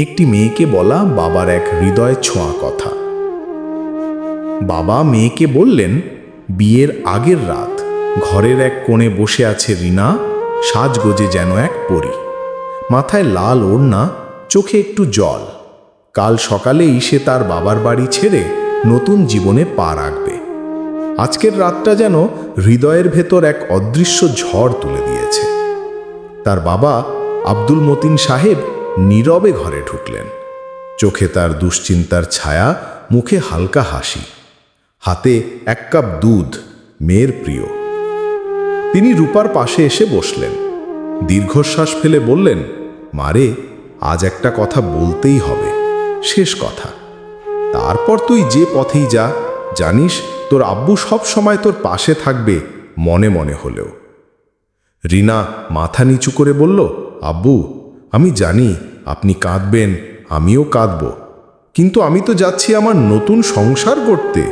একটি মেয়েকে বলা বাবার এক হৃদয় ছোঁয়া কথা। বাবা মেয়েকে বললেন, বিয়ের আগের রাত ঘরের এক কোণে বসে আছে রিনা, সাজগোজে যেন এক পরী। মাথায় লাল ওড়না, চোখে একটু জল। কাল সকালেই সে তার বাবার বাড়ি ছেড়ে নতুন জীবনে পা রাখবে। আজকের রাতটা যেন হৃদয়ের ভেতর এক অদৃশ্য ঝড় তুলে দিয়েছে। তার বাবা আব্দুল মতিন সাহেব নীরবে ঘরে ঢুকলেন। চোখে তার দুশ্চিন্তার ছায়া, মুখে হালকা হাসি। হাতে এক কাপ দুধ, মেয়ের প্রিয়। তিনি রূপার পাশে এসে বসলেন। দীর্ঘশ্বাস ফেলে বললেন, মারে, আজ একটা কথা বলতেই হবে। শেষ কথা। তারপর তুই যে পথেই যা, জানিস তোর আব্বু সব সময় তোর পাশে থাকবে মনে মনে হলেও। রিনা মাথা নিচু করে বলল, আব্বু আমি জানি আপনি কাঁদবেন, আমিও কাঁদব। কিন্তু আমি তো যাচ্ছি আমার নতুন সংসার করতে।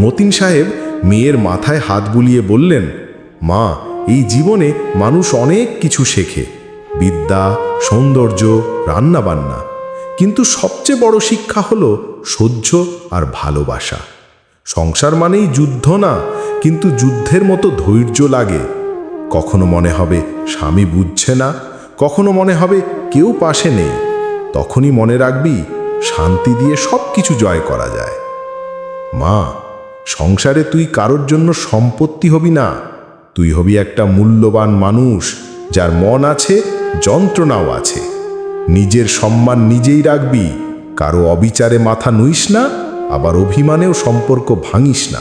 মতিন সাহেব মেয়ের মাথায় হাত বুলিয়ে বললেন, মা, এই জীবনে মানুষ অনেক কিছু শেখে। বিদ্যা, সৌন্দর্য, রান্নাবান্না। কিন্তু সবচেয়ে বড় শিক্ষা হলো সহ্য আর ভালোবাসা। সংসার মানেই যুদ্ধ না, কিন্তু যুদ্ধের মতো ধৈর্য লাগে। কখনো মনে হবে স্বামী বুঝছে না কখনো মনে হবে কেউ পাশে নেই। তখনই মনে রাখবি, শান্তি দিয়ে সব কিছু জয় করা যায়। মা, সংসারে তুই কারোর জন্য সম্পত্তি হবি না। তুই হবি একটা মূল্যবান মানুষ, যার মন আছে, যন্ত্রণাও আছে। নিজের সম্মান নিজেই রাখবি। কারও অবিচারে মাথা নুইস না, আবার অভিমানেও সম্পর্ক ভাঙিস না।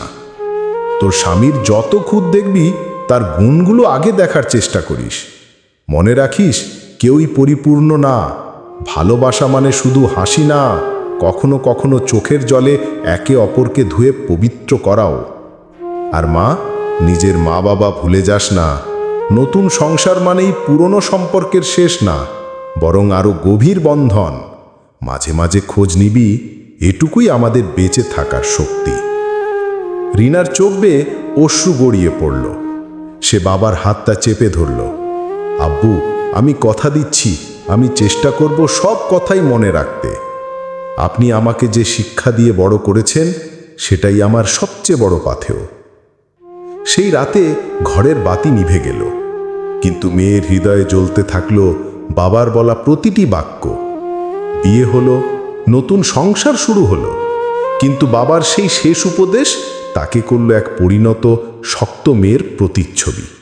তোর স্বামীর যত খুদ দেখবি, তার গুণগুলো আগে দেখার চেষ্টা করিস। মনে রাখিস, কেউই পরিপূর্ণ না। ভালোবাসা মানে শুধু হাসি না, কখনো কখনো চোখের জলে একে অপরকে ধুয়ে পবিত্র করাও। আর মা, নিজের মা বাবা ভুলে যাস না। নতুন সংসার মানেই পুরনো সম্পর্কের শেষ না, বরং আরও গভীর বন্ধন। মাঝে মাঝে খোঁজ নিবি, এটুকুই আমাদের বেঁচে থাকার শক্তি। রিনার চোখ বেয়ে অশ্রু গড়িয়ে পড়ল। সে বাবার হাতটা চেপে ধরল। আব্বু, আমি কথা দিচ্ছি, আমি চেষ্টা করব সব কথাই মনে রাখতে। আপনি আমাকে যে শিক্ষা দিয়ে বড় করেছেন, সেটাই আমার সবচেয়ে বড় পাথেয়। সেই রাতে ঘরের বাতি নিভে গেল। কিন্তু মেয়ের হৃদয়ে জ্বলতে থাকল বাবার বলা প্রতিটি বাক্য। বিয়ে হলো, নতুন সংসার শুরু হলো। কিন্তু বাবার সেই শেষ উপদেশ, তাকে করল এক পরিণত, শক্ত মেয়ের প্রতিচ্ছবি।